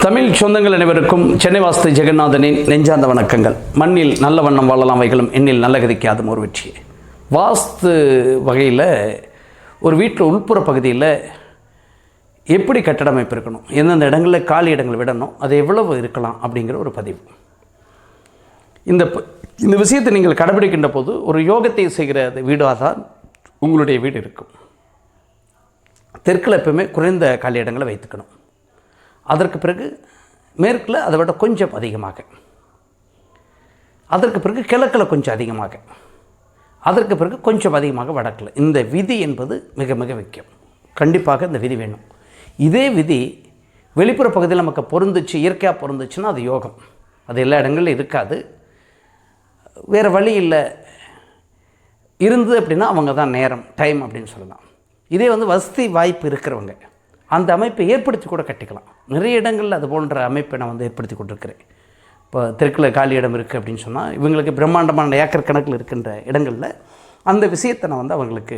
தமிழ் சொந்தங்கள் அனைவருக்கும் சென்னை வாஸ்து ஜெகநாதனின் நெஞ்சார்ந்த வணக்கங்கள். மண்ணில் நல்ல வண்ணம் வாழலாம் வைகளும் எண்ணில் நல்ல கதிக்காதும் ஒரு வெற்றி. வாஸ்து வகையில் ஒரு வீட்டில் உள்புற பகுதியில் எப்படி கட்டட அமைப்பு இருக்கணும் எந்தெந்த இடங்களில் காலி இடங்கள் விடணும் அது எவ்வளவு இருக்கலாம் அப்படிங்கிற ஒரு பதிவு. இந்த ப- இந்த விஷயத்தை நீங்கள் கடைபிடிக்கின்ற போது ஒரு யோகத்தை செய்கிற அது வீடாக தான் உங்களுடைய வீடு இருக்கும். தெற்கில் எப்பவுமே குறைந்த காலி இடங்களை வைத்துக்கணும். அதற்கு பிறகு மேற்கில் அதை விட கொஞ்சம் அதிகமாக. அதற்கு பிறகு கிழக்கில் கொஞ்சம் அதிகமாக. அதற்கு பிறகு கொஞ்சம் அதிகமாக வடக்கில். இந்த விதி என்பது மிக மிக முக்கியம். கண்டிப்பாக இந்த விதி வேணும். இதே விதி வெளிப்புற பகுதியில் நமக்கு பொருந்துச்சு இயற்கையாக பொருந்துச்சுன்னா அது யோகம். அது எல்லா இடங்களிலும் இருக்காது. வேறு வழி இல்லை. இருந்தது அப்படின்னா அவங்க தான் நேரம் டைம் அப்படின்னு சொல்லலாம். இதே வந்து வசதி வாய்ப்பு இருக்கிறவங்க. அந்த அமைப்பை ஏற்படுத்தி கூட கட்டிக்கலாம். நிறைய இடங்களில் அது போன்ற அமைப்பை நான் வந்து ஏற்படுத்தி கொண்டிருக்கிறேன். இப்போ தெற்கில் காலி இடம் இருக்குது அப்படின்னு சொன்னால் இவங்களுக்கு பிரம்மாண்டமான ஏக்கர் கணக்கில் இருக்கின்ற இடங்களில் அந்த விஷயத்தை நான் வந்து அவங்களுக்கு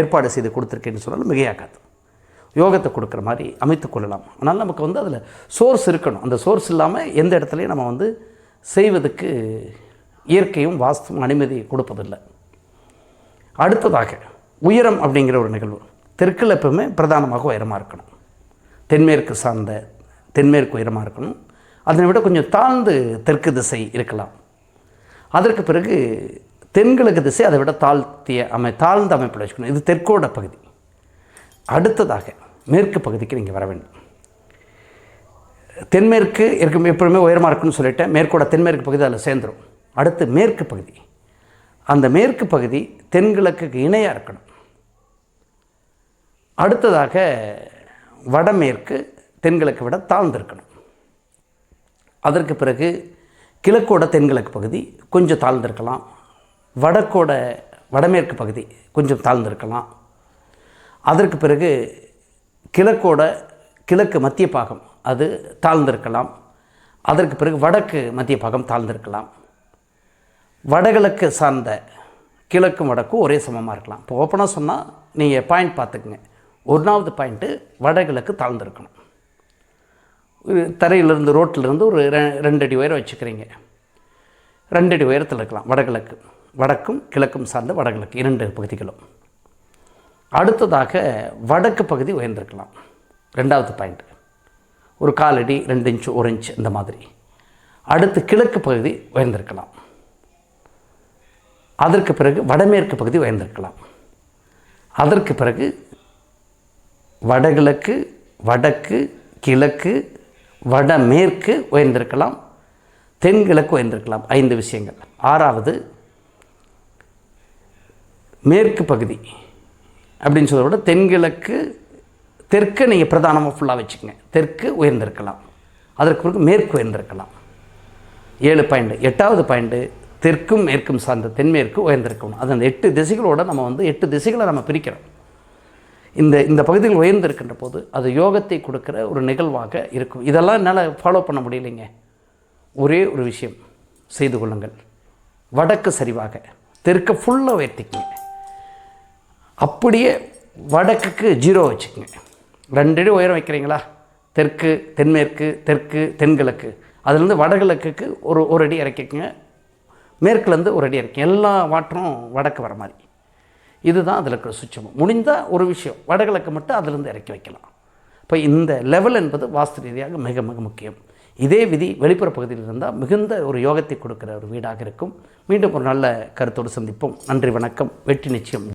ஏற்பாடு செய்து கொடுத்துருக்கேன்னு சொன்னாலும் மிகையாக்காது யோகத்தை கொடுக்குற மாதிரி அமைத்து கொள்ளலாம். ஆனால் நமக்கு வந்து அதில் சோர்ஸ் இருக்கணும். அந்த சோர்ஸ் இல்லாமல் எந்த இடத்துலையும் நம்ம வந்து செய்வதற்கு இயற்கையும் வாஸ்துவும் அனுமதி கொடுப்பதில்லை. அடுத்ததாக உயரம் அப்படிங்கிற ஒரு நிகழ்வு. தெற்கில் எப்பவுமே பிரதானமாக உயரமாக இருக்கணும். தென்மேற்கு சார்ந்த தென்மேற்கு உயரமாக இருக்கணும். அதனை விட கொஞ்சம் தாழ்ந்து தெற்கு திசை இருக்கலாம். அதற்கு பிறகு தென்கிழக்கு திசை அதை விட தாழ்த்திய அமை தாழ்ந்த அமைப்பில் வச்சுக்கணும். இது தெற்கோட பகுதி. அடுத்ததாக மேற்கு பகுதிக்கு நீங்கள் வர வேண்டும். தென்மேற்கு இருக்கும் எப்பவுமே உயரமாக இருக்குன்னு சொல்லிட்டேன். மேற்கோட தென்மேற்கு பகுதி அதில் சேர்ந்துடும் அடுத்து மேற்கு பகுதி. அந்த மேற்கு பகுதி தென்கிழக்குக்கு இணையாக இருக்கணும். அடுத்ததாக வடமேற்கு தென்கிழக்கு விட தாழ்ந்திருக்கணும். அதற்கு பிறகு கிழக்கோட தென்கிழக்கு பகுதி கொஞ்சம் தாழ்ந்திருக்கலாம். வடக்கோட வடமேற்கு பகுதி கொஞ்சம் தாழ்ந்திருக்கலாம். அதற்கு பிறகு கிழக்கோட கிழக்கு மத்திய பாகம் அது தாழ்ந்திருக்கலாம். அதற்கு பிறகு வடக்கு மத்திய பாகம் தாழ்ந்திருக்கலாம். வடகிழக்கு சார்ந்த கிழக்கும் வடக்கும் ஒரே சமமாக இருக்கலாம். இப்போ ஓப்பனாக சொன்னால் நீங்கள் பாயிண்ட் பார்த்துக்குங்க. ஒன்றாவது பாயிண்ட்டு வடகிழக்கு தாழ்ந்திருக்கணும். தரையிலிருந்து ரோட்டிலிருந்து ஒரு ரெ- ரெண்டு அடி உயரம் வச்சுக்கிறீங்க. ரெண்டு அடி உயரத்தில் இருக்கலாம் வடகிழக்கு. வடக்கும் கிழக்கும் சார்ந்த வடகிழக்கு இரண்டு பகுதிகளும். அடுத்ததாக வடக்கு பகுதி உயர்ந்திருக்கலாம். ரெண்டாவது பாயிண்ட். ஒரு காலடி ரெண்டு இன்ச்சு ஒரு இன்ச் இந்த மாதிரி. அடுத்து கிழக்கு பகுதி உயர்ந்திருக்கலாம். அதற்கு பிறகு வடமேற்கு பகுதி உயர்ந்திருக்கலாம். அதற்கு பிறகு வடகிழக்கு வடக்கு கிழக்கு வடமேற்கு உயர்ந்திருக்கலாம் தென்கிழக்கு உயர்ந்திருக்கலாம். ஐந்து விஷயங்கள். ஆறாவது மேற்கு பகுதி அப்படின்னு சொல்கிறத விட தென்கிழக்கு தெற்கு நீங்கள் பிரதானமாக ஃபுல்லாக வச்சுக்கோங்க. தெற்கு உயர்ந்திருக்கலாம். அதற்கு பிறகு மேற்கு உயர்ந்திருக்கலாம். ஏழு பாயிண்ட். எட்டாவது பாயிண்ட்டு தெற்கும் மேற்கும் சார்ந்த தென்மேற்கு உயர்ந்திருக்கணும் அது அந்த எட்டு திசைகளோட நம்ம வந்து எட்டு திசைகளை நம்ம பிரிக்கிறோம். இந்த இந்த பகுதியில் உயர்ந்திருக்கின்ற போது அது யோகத்தை கொடுக்குற ஒரு நிகழ்வாக இருக்கும். இதெல்லாம் என்னால் ஃபாலோ பண்ண முடியலைங்க. ஒரே ஒரு விஷயம் செய்து கொள்ளுங்கள். வடக்கு சரிவாக தெற்க ஃபுல்லாக உயர்த்திக்கங்க. அப்படியே வடக்குக்கு ஜீரோ வச்சுக்கோங்க. ரெண்டடி உயரம் வைக்கிறீங்களா? தெற்கு தென்மேற்கு தெற்கு தென்கிழக்கு. அதுலேருந்து வடகிழக்குக்கு ஒரு ஒரு அடி இறக்கிக்கங்க. மேற்குலேருந்து ஒரு அடி இறக்கி எல்லா வாட்டரும் வடக்கு வர மாதிரி. இதுதான் அதில் இருக்கிற சுச்சமம் முடிந்தால் ஒரு விஷயம் வடகிழக்கு மட்டும் அதிலிருந்து இறக்கி வைக்கலாம். இப்போ இந்த லெவல் என்பது வாஸ்து ரீதியாக மிக மிக முக்கியம். இதே விதி வெளிப்புற பகுதியில் இருந்தால் மிகுந்த ஒரு யோகத்தை கொடுக்கிற ஒரு வீடாக இருக்கும். மீண்டும் ஒரு நல்ல கருத்தோடு சந்திப்போம். நன்றி வணக்கம். வெற்றி நிச்சயம்.